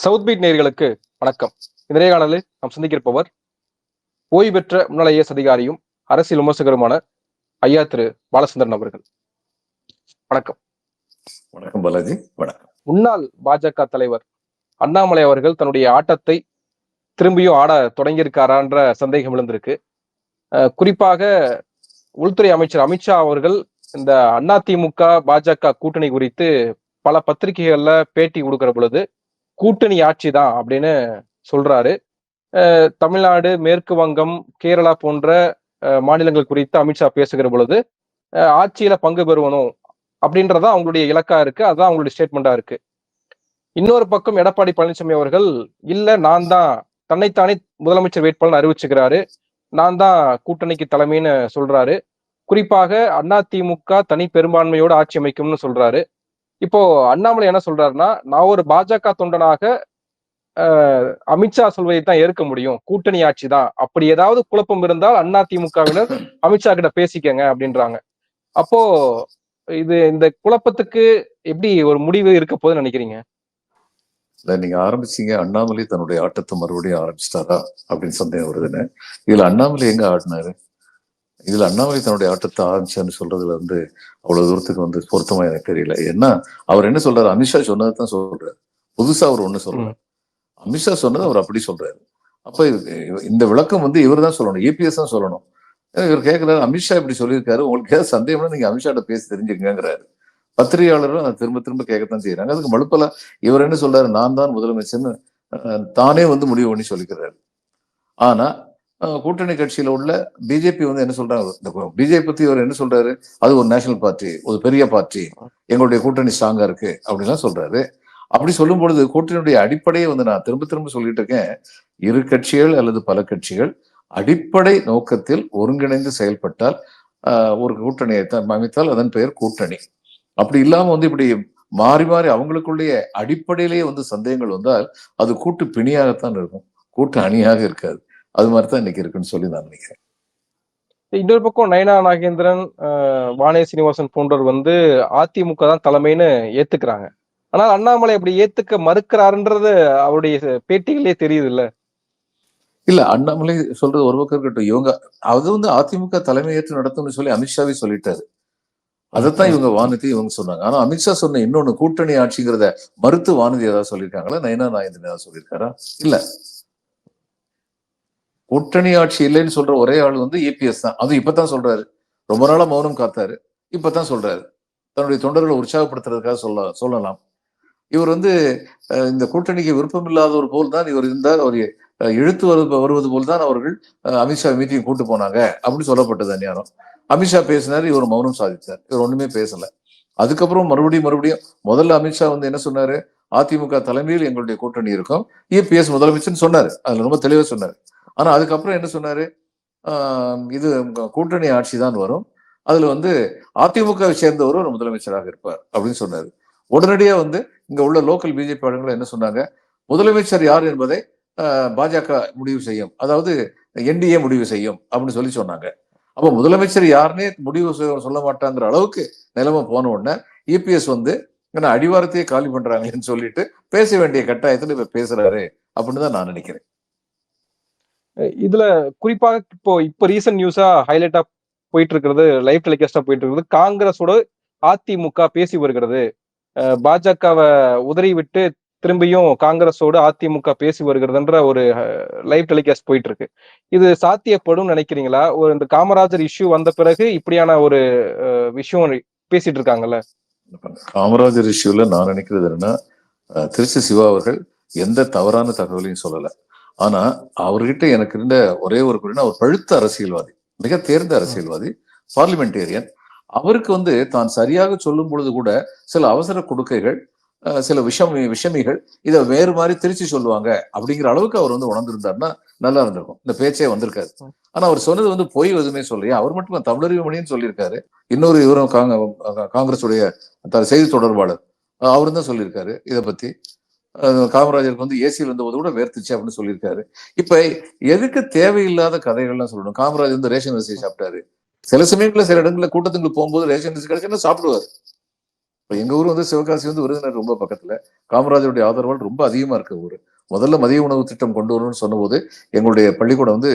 South beat நேயர்களுக்கு வணக்கம். இந்த நேர்காணலில் நாம் சந்திக்கிருப்பவர் ஓய்வு பெற்ற முன்னாள் ஐஎஸ் அதிகாரியும் அரசியல் விமர்சகருமான ஐயா திரு பாலச்சந்திரன் அவர்கள். வணக்கம். வணக்கம் பாலாஜி. வணக்கம். முன்னாள் பாஜக தலைவர் அண்ணாமலை அவர்கள் தன்னுடைய ஆட்டத்தை திரும்பியும் ஆட தொடங்கியிருக்காரான்ற சந்தேகம் எழுந்திருக்கு. குறிப்பாக உள்துறை அமைச்சர் அமித்ஷா அவர்கள் இந்த அதிமுக பாஜக கூட்டணி குறித்து பல பத்திரிகைகள்ல பேட்டி கொடுக்கிற பொழுது கூட்டணி ஆட்சி தான் அப்படின்னு சொல்றாரு. தமிழ்நாடு மேற்கு வங்கம் கேரளா போன்ற மாநிலங்கள் குறித்து அமித்ஷா பேசுகிற பொழுது ஆட்சியில பங்கு பெறுவனும் அப்படின்றதான் அவங்களுடைய இலக்கா இருக்கு. அதுதான் அவங்களுடைய ஸ்டேட்மெண்டா இருக்கு. இன்னொரு பக்கம் எடப்பாடி பழனிசாமி அவர்கள் இல்ல நான் தான் தன்னைத்தானே முதலமைச்சர் வேட்பாளர் அறிவிச்சுக்கிறாரு. நான் தான் கூட்டணிக்கு தலைமைன்னு சொல்றாரு. குறிப்பாக அதிமுக தனி பெரும்பான்மையோடு ஆட்சி அமைக்கும்னு சொல்றாரு. இப்போ அண்ணாமலை என்ன சொல்றாருன்னா நான் ஒரு பாஜக தொண்டனாக அஹ், அமித்ஷா சொல்வதை தான் ஏற்க முடியும். கூட்டணி ஆட்சி தான். அப்படி ஏதாவது குழப்பம் இருந்தால் அண்ணா திமுகவினர் அமித்ஷா கிட்ட பேசிக்கங்க அப்படின்றாங்க. அப்போ இது இந்த குழப்பத்துக்கு எப்படி ஒரு முடிவு இருக்க போகுதுன்னு நினைக்கிறீங்க? இல்ல நீங்க ஆரம்பிச்சீங்க. அண்ணாமலை தன்னுடைய ஆட்டத்தை மறுபடியும் ஆரம்பிச்சிட்டாரா அப்படின்னு சந்தேகம் வருதுன்னு. இதுல அண்ணாமலை எங்க ஆடினாரு? இதுல அண்ணாமலை தன்னுடைய ஆட்டத்தை ஆரம்பிச்சான்னு சொல்றதுல வந்து அவ்வளவு தூரத்துக்கு வந்து பொருத்தமா எனக்கு தெரியல. ஏன்னா அவர் என்ன சொல்றாரு? அமித்ஷா சொன்னதை தான் சொல்றாரு. புதுசா அவர் ஒண்ணு சொல்றாரு. அமித்ஷா சொன்னது அவர் அப்படி சொல்றாரு. அப்ப இந்த விளக்கம் வந்து இவர் தான் சொல்லணும். ஏபிஎஸ் தான் சொல்லணும். இவர் கேட்கிறாரு அமித்ஷா இப்படி சொல்லியிருக்காரு. உங்களுக்கு ஏதாவது சந்தேகம்னா நீங்க அமித்ஷாட்ட பேசி தெரிஞ்சுக்கங்கிறாரு பத்திரிகையாளரும் அதை திரும்ப திரும்ப கேட்கத்தான் செய்யறாங்க அதுக்கு மழுப்பல இவர் என்ன சொல்றாரு? நான் தான் முதலமைச்சர்னு தானே வந்து முடிவு பண்ணி சொல்லிக்கிறாரு. ஆனா கூட்டணி கட்சியில உள்ள பிஜேபி வந்து என்ன சொல்றாங்க? பிஜேபி பத்தி இவர் என்ன சொல்றாரு? அது ஒரு நேஷனல் பார்ட்டி ஒரு பெரிய பார்ட்டி எங்களுடைய கூட்டணி ஸ்ட்ராங்கா இருக்கு அப்படின்லாம் சொல்றாரு. அப்படி சொல்லும் பொழுது கூட்டணியுடைய அடிப்படையை வந்து நான் திரும்ப திரும்ப சொல்லிட்டு இருக்கேன். இரு கட்சிகள் அல்லது பல கட்சிகள் அடிப்படை நோக்கத்தில் ஒருங்கிணைந்து செயல்பட்டால் ஆஹ், ஒரு கூட்டணியை அமைத்தால் அதன் பெயர் கூட்டணி. அப்படி இல்லாம வந்து இப்படி மாறி மாறி அவங்களுக்குள்ளேயே அடிப்படையிலேயே வந்து சந்தேகங்கள் வந்தால் அது கூட்டு பிணியாகத்தான் இருக்கும். கூட்டு அணியாக இருக்காது. அது மாதிரி தான் இன்னைக்கு இருக்குன்னு சொல்லி நான் நினைக்கிறேன். இன்னொரு பக்கம் நயனா நாகேந்திரன் வானே சீனிவாசன் போன்றோர் வந்து அதிமுக தான் தலைமைன்னு ஏத்துக்கிறாங்க. ஆனால் அண்ணாமலை அப்படி ஏத்துக்க மறுக்கிறாருன்றது அவருடைய பேட்டிகளே தெரியுது இல்ல இல்ல அண்ணாமலை சொல்றது ஒரு பக்கம் இருக்கட்டும். இவங்க அது வந்து அதிமுக தலைமையேற்று நடத்தும்னு சொல்லி அமித்ஷாவே சொல்லிட்டாரு. அதைத்தான் இவங்க வானதி இவங்க சொன்னாங்க. ஆனா அமித்ஷா சொன்ன இன்னொன்னு கூட்டணி ஆட்சிங்கிறத மறுத்து வானதி ஏதாவது சொல்லியிருக்காங்களா நயனா நாயந்திரன் ஏதாவது சொல்லியிருக்காரா இல்ல. கூட்டணி ஆட்சி இல்லைன்னு சொல்ற ஒரே ஆள் வந்து ஏபிஎஸ் தான். அது இப்பதான் சொல்றாரு. ரொம்ப நாளா மௌனம் காத்தாரு. இப்பதான் சொல்றாரு. தன்னுடைய தொண்டர்களை உற்சாகப்படுத்துறதுக்காக சொல்ல சொல்லலாம். இவர் வந்து இந்த கூட்டணிக்கு விருப்பம் இல்லாதவர் போல் தான் இவர் இருந்தால் ஒரு எழுத்து இழுத்து வருவது வருவது போல் தான் அவர்கள் அஹ், அமித்ஷா மீட்டிங் கூட்டு போனாங்க அப்படின்னு சொல்லப்பட்டது அந்நியாரம் அமித்ஷா பேசினார் இவர் மௌனம் சாதித்தார். இவர் ஒண்ணுமே பேசல. அதுக்கப்புறம் மறுபடியும் மறுபடியும் முதல்ல அமித்ஷா வந்து என்ன சொன்னாரு? அதிமுக தலைமையில் எங்களுடைய கூட்டணி இருக்கும். இபிஎஸ் முதலமைச்சர்னு சொன்னாரு. அதுல ரொம்ப தெளிவா சொன்னாரு. ஆனால் அதுக்கப்புறம் என்ன சொன்னார்? இது கூட்டணி ஆட்சி தான் வரும். அதில் வந்து அதிமுகவை சேர்ந்தவர் ஒரு முதலமைச்சராக இருப்பார் அப்படின்னு சொன்னார். உடனடியாக வந்து இங்கே உள்ள லோக்கல் பிஜேபி ஆளுங்களை என்ன சொன்னாங்க? முதலமைச்சர் யார் என்பதை பாஜக முடிவு செய்யும். அதாவது என்டிஏ முடிவு செய்யும் அப்படின்னு சொல்லி சொன்னாங்க. அப்போ முதலமைச்சர் யாருன்னே முடிவு செய்ய- சொல்ல மாட்டாங்கிற அளவுக்கு நிலைமை போன உடனே இபிஎஸ் வந்து என்ன அடிவாரத்தையே காலி பண்றாங்களேன்னு சொல்லிட்டு பேச வேண்டிய கட்டாயத்தில் இப்ப பேசுறாரு அப்படின்னு தான் நான் நினைக்கிறேன். இதுல குறிப்பாக இப்போ இப்போ ரீசன்ட் நியூஸா ஹைலைட்டா போயிட்டு இருக்கிறது லைவ் டெலிகாஸ்டா போயிட்டு இருக்கிறது காங்கிரஸோட அதிமுக பேசி வருகிறது. பாஜகவை உதறி விட்டு திரும்பியும் காங்கிரஸோடு அதிமுக பேசி வருகிறதுன்ற ஒரு லைவ் டெலிகாஸ்ட் போயிட்டு இருக்கு இது சாத்தியப்படும் நினைக்கிறீங்களா? ஒரு இந்த காமராஜர் இஷ்யூ வந்த பிறகு இப்படியான ஒரு விஷயம் பேசிட்டு இருக்காங்கல்ல? காமராஜர் இஷ்யூல நான் நினைக்கிறது என்னன்னா திருச்சி சிவா அவர்கள் எந்த தவறான தகவலையும் சொல்லலை. ஆனா அவர்கிட்ட எனக்கு இருந்த ஒரே ஒரு குறினா அவர் பழுத்த அரசியல்வாதி மிக தேர்ந்த அரசியல்வாதி பார்லிமெண்டேரியன். அவருக்கு வந்து தான் சரியாக சொல்லும் பொழுது கூட சில அவசர கொடுக்கைகள் சில விஷம் விஷமிகள் இதை வேறு மாதிரி திருச்சி சொல்லுவாங்க அப்படிங்கிற அளவுக்கு அவர் வந்து உணர்ந்திருந்தாருன்னா நல்லா இருந்திருக்கும். இந்த பேச்சே வந்திருக்காரு ஆனா அவர் சொன்னது வந்து பொய் எதுவுமே சொல்லலையா. அவர் மட்டும் தமிழறிவு மொழின்னு சொல்லியிருக்காரு. இன்னொரு இவரும் காங்க- காங்கிரஸுடைய த- செய்தி தொடர்பாளர். அவரும் தான் சொல்லியிருக்காரு இதை பத்தி. காமராஜருக்கு வந்து ஏசியில் இருந்தபோது கூட வேர்த்துச்சு அப்படின்னு சொல்லியிருக்காரு. இப்ப எதுக்கு தேவையில்லாத கதைகள்லாம் சொல்லணும்? காமராஜர் வந்து ரேஷன் அரிசி சாப்பிட்டாரு. சில சமயங்கள்ல சில இடங்கள்ல கூட்டத்துக்கு போகும்போது ரேஷன் அரிசி கிடைச்சுன்னா சாப்பிடுவாரு? இப்ப எங்க ஊர் வந்து சிவகாசி வந்து விருதுநகர் ரொம்ப பக்கத்துல. காமராஜருடைய ஆதரவால் ரொம்ப அதிகமா இருக்க ஊர். முதல்ல மதிய உணவு திட்டம் கொண்டு வரணும்னு சொன்னபோது எங்களுடைய பள்ளிக்கூடம் வந்து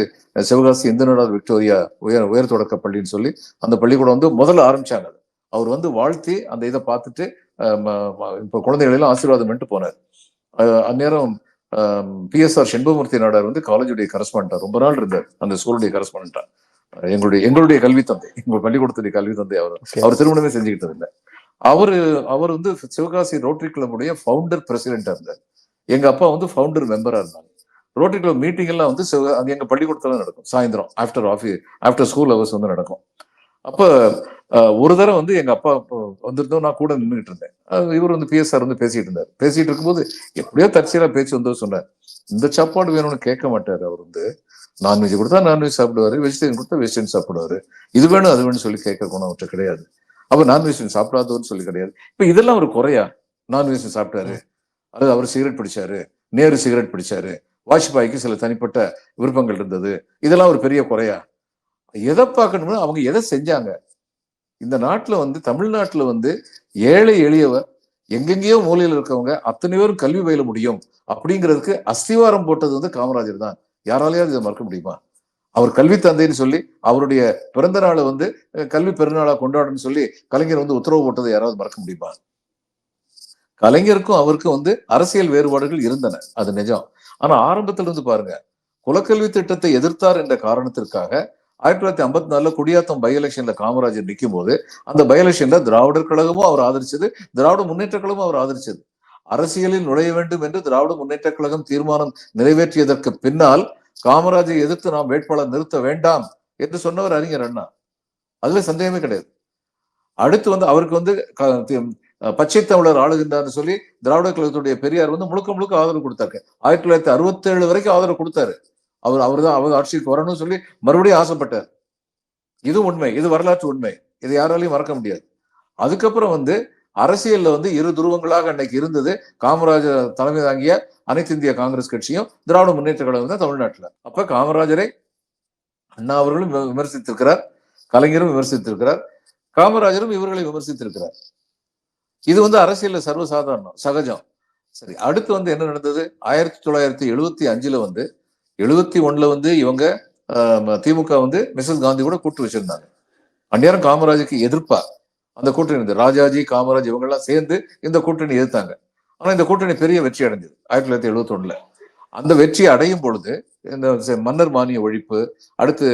சிவகாசி இந்து நாடார் விக்டோரியா உயர் உயர் தொடக்க பள்ளின்னு சொல்லி அந்த பள்ளிக்கூடம் வந்து முதல்ல ஆரம்பிச்சாங்க. அவர் வந்து வாழ்த்தி அந்த இதை பார்த்துட்டு இப்ப குழந்தைகள் எல்லாம் ஆசீர்வாதம் பண்ணிட்டு போனார். அந்நேரம் பிஎஸ்ஆர் செண்பமூர்த்தி நாடார் வந்து காலேஜுடைய கரஸ்பாண்டா ரொம்ப நாள் இருந்தார். அந்த ஸ்கூலுடைய கரஸ்பாண்டா எங்களுடைய எங்களுடைய கல்வி தந்தை. எங்கள் பள்ளிக்கூடத்துடைய கல்வி தந்தை அவர். அவர் திருமணமே செஞ்சுக்கிட்டது இல்லை அவரு அவர் வந்து சிவகாசி ரோட்டரி கிளப்புடைய ஃபவுண்டர் பிரசிடென்டா இருந்தார். எங்க அப்பா வந்து ஃபவுண்டர் மெம்பரா இருந்தாங்க ரோட்டரி கிளப் மீட்டிங் எல்லாம் வந்து சிவ- அங்க எங்க பள்ளிக்கூடத்துல நடக்கும். சாயந்தரம் after office after school hours வந்து நடக்கும். அப்ப அஹ், ஒரு தடவை வந்து எங்க அப்பா அப்போ வந்திருந்தோம். நான் கூட நின்றுட்டு இருந்தேன். இவர் வந்து பிஎஸ்ஆர் வந்து பேசிட்டு இருந்தார். பேசிட்டு இருக்கும்போது எப்படியோ தற்செயலாக பேச்சு வந்து சொன்னார். இந்த சாப்பாடு வேணும்னு கேட்க மாட்டாரு அவர் வந்து. நான்வெஜ் கொடுத்தா நான்வெஜ் சாப்பிடுவாரு. வெஜிடேரியன் கொடுத்தா வெஜிடேரியன் சாப்பிடுவாரு. இது வேணும் அது வேணும்னு சொல்லி கேட்க குணம் அவர்கிட்ட கிடையாது. அப்போ நான்வெஜ் சாப்பிடாதவன்னு சொல்லி கிடையாது. இப்போ இதெல்லாம் ஒரு குறையா? நான்வெஜ் சாப்பிட்டாரு. அது அவர் சிகரெட் பிடிச்சாரு. நேரு சிகரெட் பிடிச்சாரு. வாஜ்பாய்க்கு சில தனிப்பட்ட விருப்பங்கள் இருந்தது. இதெல்லாம் ஒரு பெரிய குறையா? எதை பார்க்கணும்னா அவங்க எதை செஞ்சாங்க? இந்த நாட்டுல வந்து தமிழ்நாட்டுல வந்து ஏழை எளியவர் எங்கெங்கேயோ மூலையில இருக்கவங்க அத்தனை பேரும் கல்வி பயில முடியும் அப்படிங்கிறதுக்கு அஸ்திவாரம் போட்டது வந்து காமராஜர் தான். யாராலையாவது இதை மறக்க முடியுமா? அவர் கல்வி தந்தைன்னு சொல்லி அவருடைய பிறந்த நாளை வந்து கல்வி பெருநாளா கொண்டாடணும்னு சொல்லி கலைஞர் வந்து உத்தரவு போட்டதை யாராவது மறக்க முடியுமா? கலைஞருக்கும் அவருக்கும் வந்து அரசியல் வேறுபாடுகள் இருந்தன. அது நிஜம். ஆனா ஆரம்பத்துல இருந்து பாருங்க. குலக்கல்வி திட்டத்தை எதிர்த்தார் என்ற காரணத்திற்காக ஆயிரத்தி தொள்ளாயிரத்தி ஐம்பத்தி நாலுல குடியாத்தம் பை எலெக்ஷன்ல காமராஜர் நிற்கும் போது அந்த பை எலெக்ஷன்ல திராவிடர் கழகமும் அவர் ஆதரிச்சது திராவிட முன்னேற்ற கழகமும் அவர் ஆதரிச்சது. அரசியலில் நுழைய வேண்டும் என்று திராவிட முன்னேற்ற கழகம் தீர்மானம் நிறைவேற்றியதற்கு பின்னால் காமராஜை எதிர்த்து நாம் வேட்பாளர் நிறுத்த வேண்டாம் என்று சொன்னவர் அறிஞர் அண்ணா. அதுல சந்தேகமே கிடையாது. அடுத்து வந்து அவருக்கு வந்து பச்சை தமிழர் ஆளுகின்றார்னு சொல்லி திராவிட கழகத்துடைய பெரியார் வந்து முழுக்க முழுக்க ஆதரவு கொடுத்தாரு. ஆயிரத்தி தொள்ளாயிரத்தி அறுபத்தி ஏழு வரைக்கும் ஆதரவு கொடுத்தாரு. அவர் அவர் தான் அவர் ஆட்சிக்கு வரணும்னு சொல்லி மறுபடியும் ஆசைப்பட்டார். இது உண்மை இது வரலாற்று உண்மை. இதை யாராலையும் மறக்க முடியாது. அதுக்கப்புறம் வந்து அரசியல்ல வந்து இரு துருவங்களாக அன்னைக்கு இருந்தது. காமராஜர் தலைமை தாங்கிய அனைத்து இந்திய காங்கிரஸ் கட்சியும் திராவிட முன்னேற்ற கழகம் தான் தமிழ்நாட்டில். அப்ப காமராஜரை அண்ணா அவர்களும் விமர்சித்திருக்கிறார். கலைஞரும் விமர்சித்திருக்கிறார். காமராஜரும் இவர்களை விமர்சித்திருக்கிறார். இது வந்து அரசியல்ல சர்வசாதாரணம் சகஜம். சரி அடுத்து வந்து என்ன நடந்தது? ஆயிரத்தி தொள்ளாயிரத்தி எழுபத்தி அஞ்சுல வந்து எழுபத்தி ஒண்ணுல வந்து இவங்க திமுக வந்து மிஸ்ஸஸ் காந்தி கூட கூட்டு வச்சிருந்தாங்க. அந்நேரம் காமராஜுக்கு எதிர்ப்பா அந்த கூட்டணி இருந்தது. ராஜாஜி காமராஜ் இவங்கெல்லாம் சேர்ந்து இந்த கூட்டணி எதிர்த்தாங்க. ஆனா இந்த கூட்டணி பெரிய வெற்றி அடைஞ்சது ஆயிரத்தி தொள்ளாயிரத்தி எழுபத்தி ஒண்ணுல. அந்த வெற்றி அடையும் பொழுது இந்த மன்னர் மானிய ஒழிப்பு அடுத்து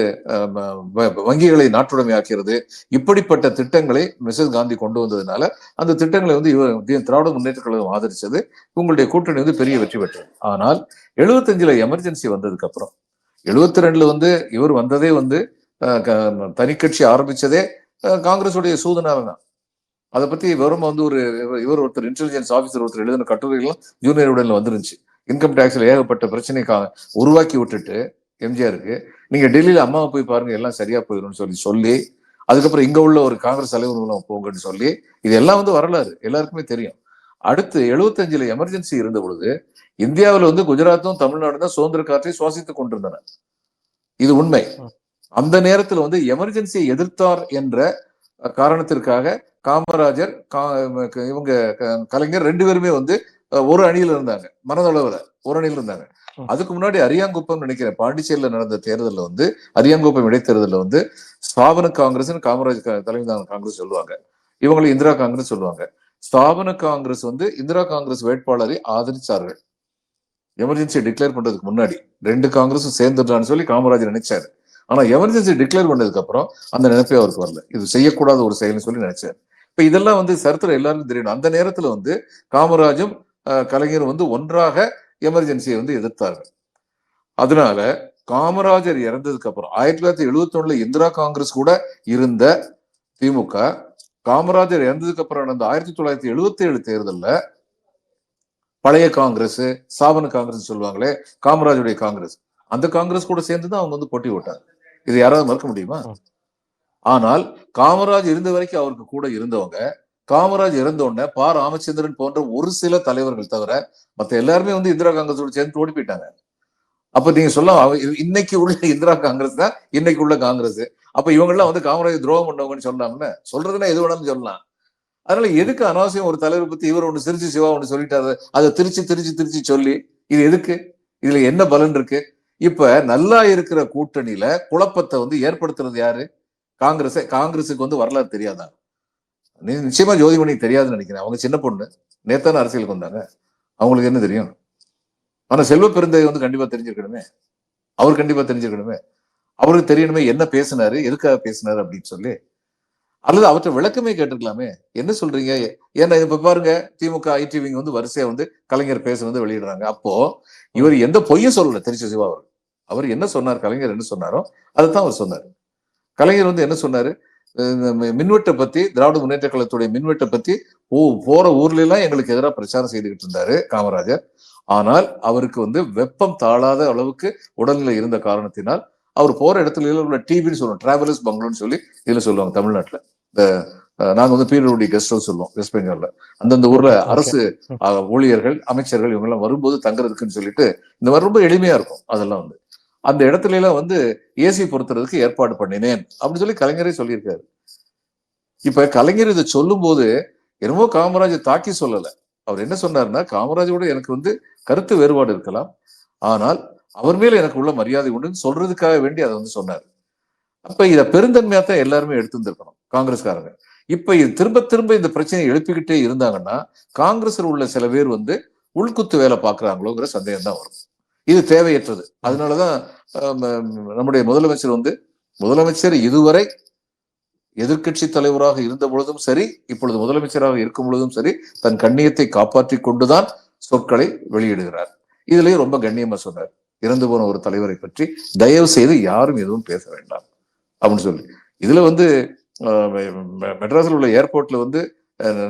வங்கிகளை நாட்டுடைமையாக்கிறது இப்படிப்பட்ட திட்டங்களை மிஸ்ஸஸ் காந்தி கொண்டு வந்ததுனால அந்த திட்டங்களை வந்து இவர் திராவிட முன்னேற்ற கழகம் ஆதரிச்சது. உங்களுடைய கூட்டணி வந்து பெரிய வெற்றி பெற்றது. ஆனால் எழுபத்தஞ்சுல எமர்ஜென்சி வந்ததுக்கு அப்புறம் எழுபத்தி ரெண்டுல வந்து இவர் வந்ததே வந்து அஹ், க- தனிக்கட்சி ஆரம்பிச்சதே காங்கிரஸுடைய சூதனால தான். அதை பத்தி வெறும் வந்து ஒரு இவர் ஒருத்தர் இன்டெலிஜென்ஸ் ஆபீசர் ஒருத்தர் எழுதின கட்டுரைகளும் ஜூனியர் உடன்ல வந்துருந்துச்சு. இன்கம் டேக்ஸ்ல ஏகப்பட்ட பிரச்சனை கா- உருவாக்கி விட்டுட்டு எம்ஜிஆருக்கு நீங்க டெல்லியில அம்மாவை போய் பாருங்க எல்லாம் சரியா போயிடும்னு சொல்லி சொல்லி அதுக்கப்புறம் இங்க உள்ள ஒரு காங்கிரஸ் மூலம் போங்கன்னு சொல்லி இது எல்லாம் வந்து வரலாறு. எல்லாருக்குமே தெரியும். அடுத்து எழுபத்தஞ்சுல எமர்ஜென்சி இருந்த பொழுது இந்தியாவில் வந்து குஜராத்தும் தமிழ்நாடும் தான் சுதந்திர காற்றை சுவாசித்துக் கொண்டிருந்தன. இது உண்மை. அந்த நேரத்தில் வந்து எமர்ஜென்சியை எதிர்த்தார் என்ற காரணத்திற்காக காமராஜர் கா- இவங்க கலைஞர் ரெண்டு பேருமே வந்து ஒரு அணியில இருந்தாங்க. மனதளவுல ஒரு அணியில இருந்தாங்க. அதுக்கு முன்னாடி அரியாங்குப்பம் நினைக்கிறேன். பாண்டிச்சேரியில நடந்த தேர்தல்ல வந்து அரியாங்குப்பம் இடைத்தேர்தல்ல வந்து ஸ்தாபன காங்கிரஸ் காமராஜ் தலைமையிலான காங்கிரஸ் சொல்லுவாங்க. இவங்களை இந்திரா காங்கிரஸ் சொல்லுவாங்க. ஸ்தாபன காங்கிரஸ் வந்து இந்திரா காங்கிரஸ் வேட்பாளரை ஆதரிச்சார்கள். எமர்ஜென்சி டிக்ளேர் பண்றதுக்கு முன்னாடி. ரெண்டு காங்கிரஸும் சேர்ந்துட்டான்னு சொல்லி காமராஜர் நினைச்சாரு. ஆனா எமர்ஜென்சி டிக்ளேர் பண்ணதுக்கு அப்புறம் அந்த நினைப்பே அவருக்கு வரல. இது செய்யக்கூடாத ஒரு செயல்னு சொல்லி நினைச்சார். இப்ப இதெல்லாம் வந்து சரித்திரம் எல்லாருக்கும் தெரியணும் அந்த நேரத்துல வந்து காமராஜும் அஹ், கலைஞரும் வந்து ஒன்றாக எமர்ஜென்சியை வந்து எதிர்த்தார்கள். அதனால காமராஜர் இறந்ததுக்கு அப்புறம் ஆயிரத்தி தொள்ளாயிரத்தி எழுபத்தி ஒண்ணுல இந்திரா காங்கிரஸ் கூட இருந்த திமுக காமராஜர் இறந்ததுக்கு அப்புறம் நடந்த ஆயிரத்தி தொள்ளாயிரத்தி எழுபத்தி ஏழு தேர்தலில் பழைய காங்கிரஸ் சாபன காங்கிரஸ் சொல்லுவாங்களே காமராஜருடைய காங்கிரஸ். அந்த காங்கிரஸ் கூட சேர்ந்து தான் அவங்க வந்து போட்டி போட்டாங்க. இது யாராவது மறக்க முடியுமா. ஆனால் காமராஜ் இருந்த வரைக்கும் அவருக்கு கூட இருந்தவங்க காமராஜ் இறந்த உடனே பா. ராமச்சந்திரன் போன்ற ஒரு சில தலைவர்கள் தவிர மத்த எல்லாருமே வந்து இந்திரா காங்கிரஸோட சேர்ந்து ஓடி போயிட்டாங்க. அப்ப நீங்க சொல்ல அவ- இன்னைக்கு உள்ள இந்திரா காங்கிரஸ் தான் இன்னைக்கு உள்ள காங்கிரஸ். அப்ப இவங்க எல்லாம் வந்து காமராஜ் துரோகம் பண்ணவங்கன்னு சொல்லலாம்ல சொல்றதுன்னா எது வேணாலும் சொல்லலாம். அதனால எதுக்கு அனாவசியம் ஒரு தலைவர் பத்தி இவர் ஒண்ணு சிரிச்சு சிவா ஒண்ணு சொல்லிட்டாரு அதை திருச்சி திருச்சி திருச்சி சொல்லி இது எதுக்கு? இதுல என்ன பலன் இருக்கு? இப்ப நல்லா இருக்கிற கூட்டணியில குழப்பத்தை வந்து ஏற்படுத்துறது யாரு? காங்கிரஸ் காங்கிரஸுக்கு வந்து வரலாறு தெரியாதா? நீ நிச்சயமா ஜோதிமணிக்கு தெரியாதுன்னு நினைக்கிறேன். அவங்க சின்ன பொண்ணு. நேத்தான அரசியலுக்கு வந்தாங்க. அவங்களுக்கு என்ன தெரியும்? ஆனா செல்வ பெருந்தை வந்து கண்டிப்பா தெரிஞ்சிருக்கணுமே. அவர் கண்டிப்பா தெரிஞ்சிருக்கணுமே. அவருக்கு தெரியணுமே என்ன பேசினாரு எதுக்காக பேசினாரு அப்படின்னு சொல்லி. அல்லது அவற்றை விளக்கமே கேட்டிருக்கலாமே. என்ன சொல்றீங்க? ஏன்னா இப்ப பாருங்க திமுக ஐடிவிங்க வந்து வரிசையா வந்து கலைஞர் பேச வந்து வெளியிடுறாங்க. அப்போ இவர் எந்த பொய்யும் சொல்லல திருச்சி சிவா அவர் அவர் என்ன சொன்னார்? கலைஞர் என்ன சொன்னாரோ அதைத்தான் அவர் சொன்னார். கலைஞர் வந்து என்ன சொன்னாரு? மின்வெட்டை பத்தி திராவிட முன்னேற்ற கழகத்துடைய மின்வெட்டை பத்தி ஓ போற ஊர்ல எல்லாம் எங்களுக்கு எதிராக பிரச்சாரம் செய்துகிட்டு இருந்தாரு காமராஜர். ஆனால் அவருக்கு வந்து வெப்பம் தாழாத அளவுக்கு உடல்நிலை இருந்த காரணத்தினால் அவர் போற இடத்துல உள்ள டிவின்னு சொல்லுவோம் டிராவலர்ஸ் பங்களோன்னு சொல்லி இதுல சொல்லுவாங்க தமிழ்நாட்டுல. இந்த நாங்க வந்து பீரடி கெஸ்ட் ஹவுஸ் சொல்லுவோம் வெஸ்ட் பெங்கால்ல அந்தந்த ஊர்ல. அரசு ஊழியர்கள் அமைச்சர்கள் இவங்க எல்லாம் வரும்போது தங்குறதுக்குன்னு சொல்லிட்டு இந்த மாதிரி ரொம்ப எளிமையா இருக்கும் அதெல்லாம் வந்து. அந்த இடத்துல எல்லாம் வந்து ஏசி பொருத்துறதுக்கு ஏற்பாடு பண்ணினேன் அப்படின்னு சொல்லி கலைஞரே சொல்லியிருக்காரு. இப்ப கலைஞர் இதை சொல்லும் போது என்னமோ காமராஜர் தாக்கி சொல்லல. அவர் என்ன சொன்னாருன்னா காமராஜரோட எனக்கு வந்து கருத்து வேறுபாடு இருக்கலாம் ஆனால் அவர் மேல எனக்கு உள்ள மரியாதை உண்டுன்னு சொல்றதுக்காக வேண்டி அதை வந்து சொன்னார். அப்ப இத பெருந்தன்மையா தான் எல்லாருமே எடுத்திருந்திருக்கணும் காங்கிரஸ்காரங்க. இப்ப இது திரும்ப திரும்ப இந்த பிரச்சனையை எழுப்பிக்கிட்டே இருந்தாங்கன்னா காங்கிரஸ்ல உள்ள சில பேர் வந்து உள்குத்து வேலை பாக்குறாங்களோங்கிற சந்தேகம் தான் வரும். இது தேவையற்றது. அதனாலதான் நம்முடைய முதலமைச்சர் வந்து முதலமைச்சர் இதுவரை எதிர்க்கட்சி தலைவராக இருந்த பொழுதும் சரி இப்பொழுது முதலமைச்சராக இருக்கும் பொழுதும் சரி தன் கண்ணியத்தை காப்பாற்றி கொண்டுதான் சொற்களை வெளியிடுகிறார். இதுலயும் ரொம்ப கண்ணியமா சொன்னார். இறந்து போன ஒரு தலைவரை பற்றி தயவு செய்து யாரும் எதுவும் பேச வேண்டாம். அப்படின்னு சொல்லி. இதுல வந்து மெட்ராஸில் மெட்ராஸ்ல உள்ள ஏர்போர்ட்ல வந்து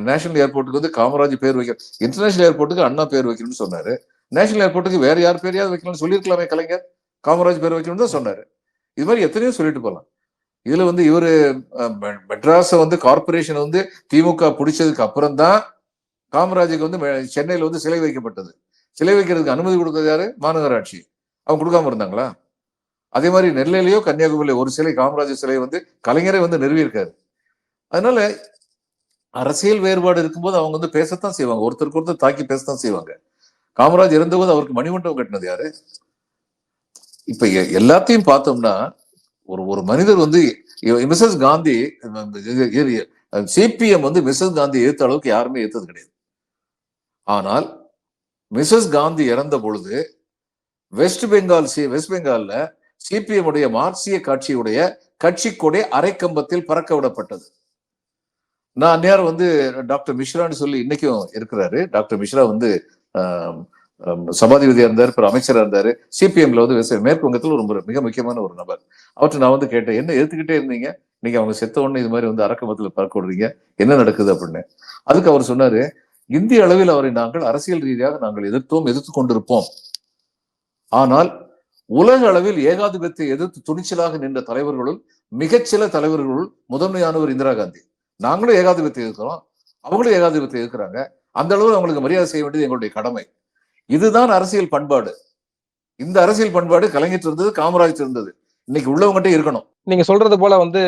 நேஷனல் ஏர்போர்ட்டுக்கு வந்து காமராஜ் பேர் வைக்க இன்டர்நேஷனல் ஏர்போர்ட்டுக்கு அண்ணா பேர் வைக்கணும்னு சொன்னாரு. நேஷனல் ஏர்போர்ட்டுக்கு வேற யார் பேரையாவது வைக்கணும்னு சொல்லியிருக்கலாமே கலைஞர். காமராஜ் பேர் வைக்கணும்னு தான் சொன்னாரு. இது மாதிரி எத்தனையோ சொல்லிட்டு போகலாம் இதுல வந்து இவர் மெ- மெட்ராஸை வந்து கார்பரேஷன் வந்து திமுக பிடிச்சதுக்கு அப்புறம் தான் காமராஜுக்கு வந்து சென்னையில் வந்து சிலை வைக்கப்பட்டது. சிலை வைக்கிறதுக்கு அனுமதி கொடுத்தது யாரு? மாநகராட்சி. அவங்க கொடுக்காம இருந்தாங்களா? அதே மாதிரி நெல்லையிலையோ கன்னியாகுமரியில ஒரு சிலை காமராஜர் சிலை வந்து கலைஞரே வந்து நிறுவியிருக்காரு. அதனால அரசியல் வேறுபாடு இருக்கும்போது அவங்க வந்து பேசத்தான் செய்வாங்க. ஒருத்தருக்கு ஒருத்தர் தாக்கி பேசத்தான் செய்வாங்க. காமராஜ் இறந்தபோது அவருக்கு மணிமண்டபம் கட்டினது யாரு? இப்ப எ- எல்லாத்தையும் பார்த்தோம்னா ஒரு ஒரு மனிதர் வந்து மிஸ்ஸஸ் காந்தி சிபிஎம் வந்து மிஸ்ஸஸ் காந்தி எதிர்த்த அளவுக்கு யாருமே ஏற்றது கிடையாது. ஆனால் மிஸ்ஸஸ் காந்தி இறந்த பொழுது வெஸ்ட் பெங்கால் சி வெஸ்ட் பெங்கால்ல சிபிஎம் உடைய மார்க்சிய கட்சியுடைய கட்சி கொடை அரைக்கம்பத்தில் பறக்க விடப்பட்டது. நான் அந்நேரம் வந்து டாக்டர் மிஸ்ரான்னு சொல்லி இன்னைக்கும் இருக்கிறாரு. டாக்டர் மிஸ்ரா வந்து ஆம், சபாதிபதியா இருந்தார் அப்புறம் அமைச்சரா இருந்தாரு சிபிஎம்ல வந்து வெஸ்ட் மேற்கு வங்கத்தில் ஒரு மிக முக்கியமான ஒரு நபர். அவற்றை நான் வந்து கேட்டேன் என்ன எடுத்துக்கிட்டே இருந்தீங்க? நீங்க அவங்க செத்த உடனே இது மாதிரி வந்து அரக்கம்பத்தில் பறக்க விடுறீங்க என்ன நடக்குது? அப்படின்னு. அதுக்கு அவர் சொன்னாரு இந்திய அளவில் அவரை நாங்கள் அரசியல் ரீதியாக நாங்கள் எதிர்த்தோம் எதிர்த்து கொண்டிருப்போம். ஆனால் உலக அளவில் ஏகாதிபத்தியத்தை எதிர்த்து துணிச்சலாக நின்ற தலைவர்களுள் மிகச்சில தலைவர்களுள் முதன்மையானவர் இந்திரா காந்தி. நாங்களும் ஏகாதிபத்தியம் இருக்கிறோம் அவங்களும் ஏகாதிபத்தியம் இருக்கிறாங்க அந்த அளவு அவங்களுக்கு மரியாதை செய்ய வேண்டியது எங்களுடைய கடமை. இதுதான் அரசியல் பண்பாடு. இந்த அரசியல் பண்பாடு கலைஞர் இருந்தது காமராஜ் இருந்தது. இன்னைக்கு உள்ளவங்ககிட்ட இருக்கணும். நீங்க சொல்றது போல வந்து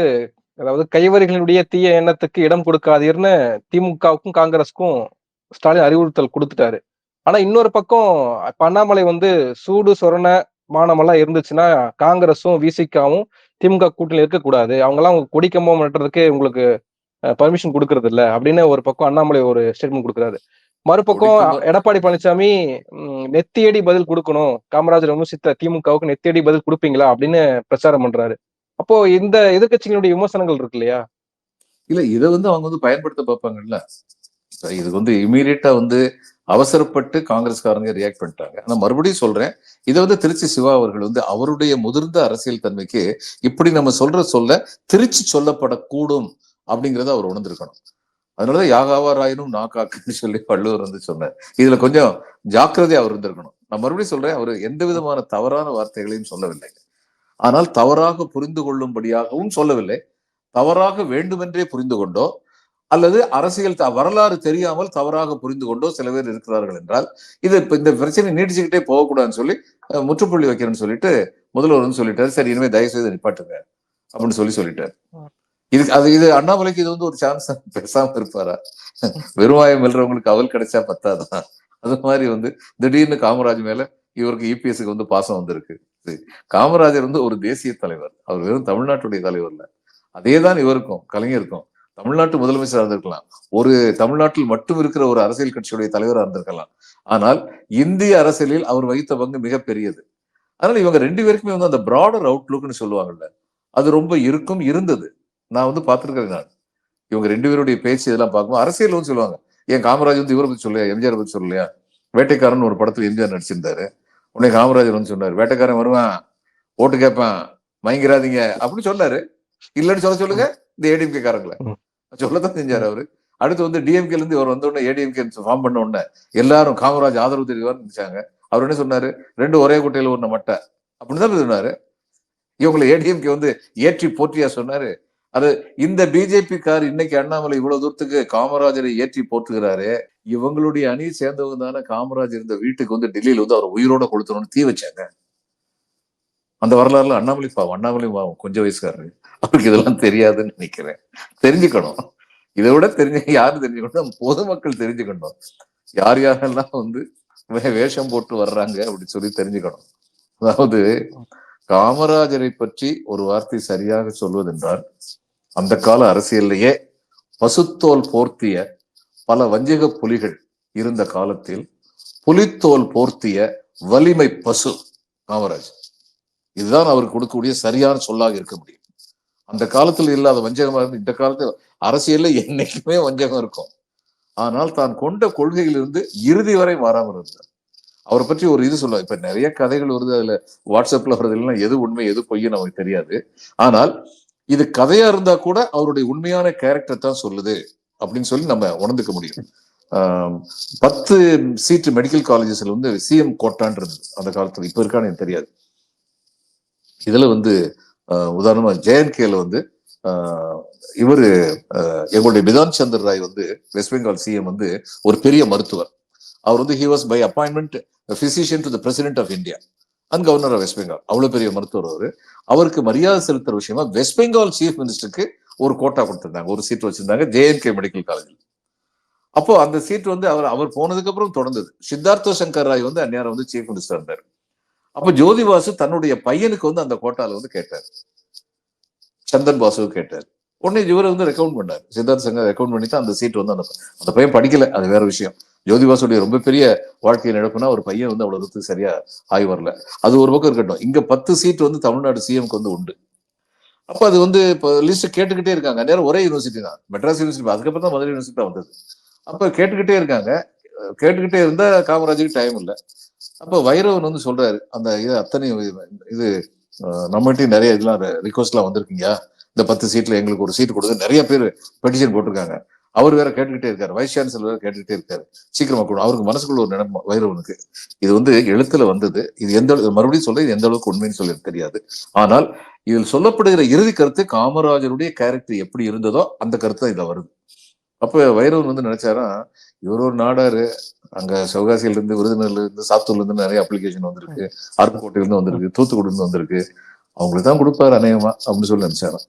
அதாவது கைவரிகளுடைய தீய எண்ணத்துக்கு இடம் கொடுக்காதீர்னு திமுகவுக்கும் காங்கிரஸுக்கும் ஸ்டாலின் அறிவுறுத்தல் கொடுத்துட்டாரு. ஆனா இன்னொரு பக்கம் இப்ப அண்ணாமலை வந்து சூடு சொரண மானமெல்லாம் இருந்துச்சுன்னா காங்கிரஸும் விசிகாவும் திமுக கூட்டணியில் இருக்கக்கூடாது. அவங்கெல்லாம் உங்க கொடிக்கம்பம் நட்டுறதுக்கு உங்களுக்கு பர்மிஷன் கொடுக்கறது இல்ல அப்படின்னு ஒரு பக்கம் அண்ணாமலை ஒரு ஸ்டேட்மெண்ட் கொடுக்குறாரு. மறுபக்கம். எடப்பாடி பழனிசாமி நெத்தியடி பதில் கொடுக்கணும். காமராஜர் விமர்சித்த திமுகவுக்கு நெத்தியடி பதில் கொடுப்பீங்களா அப்படின்னு பிரச்சாரம் பண்றாரு. அப்போ இந்த எதிர்க்கட்சிகளுடைய விமர்சனங்கள் இருக்கு இல்லையா? இல்ல இதை வந்து அவங்க வந்து பயன்படுத்த பார்ப்பாங்கல்ல. இதுக்கு வந்து இமீடியட்டா வந்து அவசரப்பட்டு காங்கிரஸ்காரங்க ரியாக்ட் பண்ணிட்டாங்க. ஆனா மறுபடியும் சொல்றேன். இதை வந்து திருச்சி சிவா அவர்கள் வந்து அவருடைய முதிர்ந்த அரசியல் தன்மைக்கு இப்படி நம்ம சொல்ற சொல்ல திருச்சி சொல்லப்படக்கூடும். அப்படிங்கறத அவர் உணர்ந்திருக்கணும். அதனாலதான் யாகாவாராயினும் நாக்காக்குன்னு சொல்லி வள்ளுவர் வந்து சொன்னார். இதுல கொஞ்சம் ஜாக்கிரதையா அவர் இருந்திருக்கணும். நான் மறுபடியும் சொல்றேன் அவர் எந்த விதமான தவறான வார்த்தைகளையும் சொல்லவில்லை. ஆனால் தவறாக புரிந்து கொள்ளும்படியாகவும் சொல்லவில்லை. தவறாக வேண்டுமென்றே புரிந்து கொண்டோ அல்லது அரசியல் த- வரலாறு தெரியாமல் தவறாக புரிந்து கொண்டோ சில பேர் இருக்கிறார்கள் என்றால் இது இப்ப இந்த பிரச்சனை நீடிச்சுக்கிட்டே போகக்கூடாதுன்னு சொல்லி அஹ், முற்றுப்புள்ளி வைக்கிறேன்னு சொல்லிட்டு முதல்வர் வந்து சொல்லிட்டாரு. சரி இனிமே தயவு செய்து நிப்பாட்டுங்க அப்படின்னு சொல்லி சொல்லிட்டாரு. இது அது இது அண்ணாமலைக்கு இது வந்து ஒரு சான்ஸ் பேசாம இருப்பாரா? வெறுவாயம் வெல்றவங்களுக்கு அவல் கிடைச்சா பத்தாதான் அது மாதிரி வந்து திடீர்னு காமராஜ் மேல இவருக்கு இபிஎஸ்க்கு வந்து பாசம் வந்திருக்கு. காமராஜர் வந்து ஒரு தேசிய தலைவர். அவர் வெறும் தமிழ்நாட்டுடைய தலைவர் இல்ல. அதேதான் இவருக்கும் கலைஞருக்கும். தமிழ்நாட்டு முதலமைச்சராக இருந்திருக்கலாம். ஒரு தமிழ்நாட்டில் மட்டும் இருக்கிற ஒரு அரசியல் கட்சியுடைய தலைவராக இருந்திருக்கலாம். ஆனால் இந்திய அரசியலில் அவர் வகித்த பங்கு மிகப்பெரியது. அதனால இவங்க ரெண்டு பேருக்குமே வந்து அந்த பிராடர் அவுட்லுக்னு சொல்லுவாங்கல்ல அது ரொம்ப இருக்கும் இருந்தது. நான் வந்து பார்த்திருக்கிறேன் நான். இவங்க ரெண்டு பேருடைய பேச்சு இதெல்லாம் பார்க்கும்போது அரசியல் வந்து சொல்லுவாங்க. ஏன் காமராஜ் வந்து இவரை பத்தி சொல்லையா எம்ஜிஆர் பத்தி சொல்லலையா? வேட்டைக்காரன் ஒரு படத்துல எம்ஜிஆர் நடிச்சிருந்தாரு. உடனே காமராஜர் வந்து சொன்னாரு வேட்டைக்காரன் வருவான் ஓட்டு கேட்பான் மயங்கிறாதீங்க அப்படின்னு சொன்னாரு. இல்லைன்னு சொல்ல சொல்லுங்க இந்த ஏடிஎம்கே காரங்களை. சொல்லத்தான் செஞ்சாரு அவரு. அடுத்து வந்து டிஎம்கேல இருந்து இவர் வந்த உடனே ஏடிஎம்கே ஃபார்ம் பண்ண உடனே எல்லாரும் காமராஜ் ஆதரவு தெரிவிவார்னு நினைச்சாங்க அவர் என்ன சொன்னாரு? ரெண்டு ஒரே குட்டையில ஒரு மட்டை அப்படின்னு தான் சொன்னாரு. இவங்களை ஏடிஎம்கே வந்து ஏற்றி போற்றியா சொன்னாரு. அது இந்த பிஜேபி கார் இன்னைக்கு அண்ணாமலை இவ்வளவு தூரத்துக்கு காமராஜரை ஏற்றி போற்றுகிறாரு. இவங்களுடைய அணி சேர்ந்தவங்க தானே காமராஜர் இருந்த வீட்டுக்கு வந்து டெல்லியில வந்து அவர் உயிரோட கொடுத்துருன்னு தீ வச்சாங்க. அந்த வரலாறுல அண்ணாமலை பாவம் அண்ணாமலை பாவம் கொஞ்சம் வயசுக்காரரு. அவருக்கு இதெல்லாம் தெரியாதுன்னு நினைக்கிறேன். தெரிஞ்சுக்கணும். இதை விட தெரிஞ்ச யாரு தெரிஞ்சுக்கணும்? பொதுமக்கள் தெரிஞ்சுக்கணும். யார் யாரெல்லாம் வந்து வேஷம் போட்டு வர்றாங்க அப்படின்னு சொல்லி தெரிஞ்சுக்கணும். அதாவது காமராஜரை பற்றி ஒரு வார்த்தை சரியாக சொல்வதென்றால் அந்த கால அரசியல்லையே பசுத்தோல் போர்த்திய பல வஞ்சக புலிகள் இருந்த காலத்தில் புலித்தோல் போர்த்திய வலிமை பசு காமராஜ். இதுதான் அவருக்கு கொடுக்கக்கூடிய சரியான சொல்லாக இருக்க முடியும். அந்த காலத்தில் இல்லாத வஞ்சகமா இருந்து இந்த காலத்தில் அரசியல்ல என்னைக்குமே வஞ்சகம் இருக்கும். ஆனால் தான் கொண்ட கொள்கையிலிருந்து இறுதி வரை மாறாமல் இருந்தார். அவரை பற்றி ஒரு இது சொல்லுவாங்க இப்ப நிறைய கதைகள் வருது அதுல வாட்ஸ்அப்ல வருது இல்லைன்னா எது உண்மை எது பொய்யும் நமக்கு தெரியாது. ஆனால் இது கதையா இருந்தா கூட அவருடைய உண்மையான கேரக்டர் தான் சொல்லுது அப்படின்னு சொல்லி நம்ம உணர்ந்துக்க முடியும். பத்து சீட்டு மெடிக்கல் காலேஜஸ்ல வந்து சிஎம் கோட்டான் இருந்தது அந்த காலத்துல இப்ப இருக்கான்னு எனக்கு தெரியாது. இதுல வந்து ஆஹ், உதாரணமா ஜேஎன்கேல வந்து ஆஹ், இவரு ஆஹ், எங்களுடைய பிதான் சந்தர் ராய் வந்து வெஸ்ட் பெங்கால் சிஎம் வந்து ஒரு பெரிய மருத்துவர். அவர் வந்து he was by appointment physician to the president of India and governor of West Bengal அவ்வளவு பெரிய மருத்துவர் அவரு. அவருக்கு மரியாதை செலுத்துற விஷயமா வெஸ்ட் பெங்கால் சீஃப் மினிஸ்டருக்கு ஒரு கோட்டா கொடுத்திருந்தாங்க. ஒரு சீட் வச்சிருந்தாங்க ஜேஎன்கே மெடிக்கல் காலேஜில் அப்போ அந்த சீட் வந்து அவர் அவர் போனதுக்கு அப்புறம் தொடர்ந்தது. சித்தார்த்த சங்கர் ராய் வந்து அந்நேரம் வந்து சீஃப் மினிஸ்டர் இருந்தார். அப்ப ஜோதி வாசு தன்னுடைய பையனுக்கு வந்து அந்த கோட்டால வந்து கேட்டார். சந்தன் பாசு கேட்டார். உடனே இவர் வந்து ரெக்கமெண்ட் பண்ணார். சித்தார்த்த சங்கர் ரெக்கமெண்ட் பண்ணி தான் அந்த சீட் வந்து அந்த அந்த பையன் படிக்கல. அது வேற விஷயம். ஜோதிபாசுடைய ரொம்ப பெரிய வாழ்க்கையை நடப்புனா ஒரு பையன் வந்து அவ்வளவு தூரத்துக்கு சரியா ஆகி வரல. அது ஒரு பக்கம் இருக்கட்டும். இங்க பத்து சீட் வந்து தமிழ்நாடு சிஎம்க்கு வந்து உண்டு. அப்ப அது வந்து இப்போ லிஸ்ட் கேட்டுக்கிட்டே இருக்காங்க. நேரம் ஒரே யூனிவர்சிட்டி தான். மெட்ராஸ் யூனிவர்சிட்டி அதுக்கப்புறம் தான் மதுரை யூனிவர்சிட்டி தான் வந்தது. அப்ப கேட்டுக்கிட்டே இருக்காங்க. கேட்டுக்கிட்டே இருந்தா காமராஜுக்கு டைம் இல்லை. அப்ப வைரவன் வந்து சொல்றாரு அந்த இது அத்தனை இது அஹ் நம்மகிட்டயும் நிறைய இதெல்லாம் ரிக்வஸ்ட்லாம் வந்திருக்கீங்க இந்த பத்து சீட்ல எங்களுக்கு ஒரு சீட் கொடுத்து நிறைய பேர் பெட்டிஷன் போட்டிருக்காங்க. அவர் வேற கேட்டுக்கிட்டே இருக்காரு. வைஸ் சான்சலர் வேற கேட்டுக்கிட்டே இருக்காரு. சீக்கிரமா கூட. அவருக்கு மனசுக்குள்ள ஒரு நினைப்பு வைரவனுக்கு இது வந்து எழுத்துல வந்தது. இது எந்த மறுபடியும் சொல்ல இது எந்த அளவுக்கு உண்மைன்னு சொல்லி தெரியாது. ஆனால் இதில் சொல்லப்படுகிற இறுதி கருத்து காமராஜருடைய கேரக்டர் எப்படி இருந்ததோ அந்த கருத்து தான் இதுல வருது. அப்ப வைரவன் வந்து நினைச்சாரா இவர் ஒரு நாடாரு. அங்க சிவகாசியில இருந்து விருதுநகர்ல இருந்து சாத்தூர்ல இருந்து நிறைய அப்ளிகேஷன் வந்திருக்கு. அருப்புக்கோட்டையில இருந்து வந்திருக்கு. தூத்துக்குடி இருந்து வந்திருக்கு. அவங்களுக்கு தான் கொடுப்பாரு அநேகமா அப்படின்னு சொல்லி நினைச்சாராம்.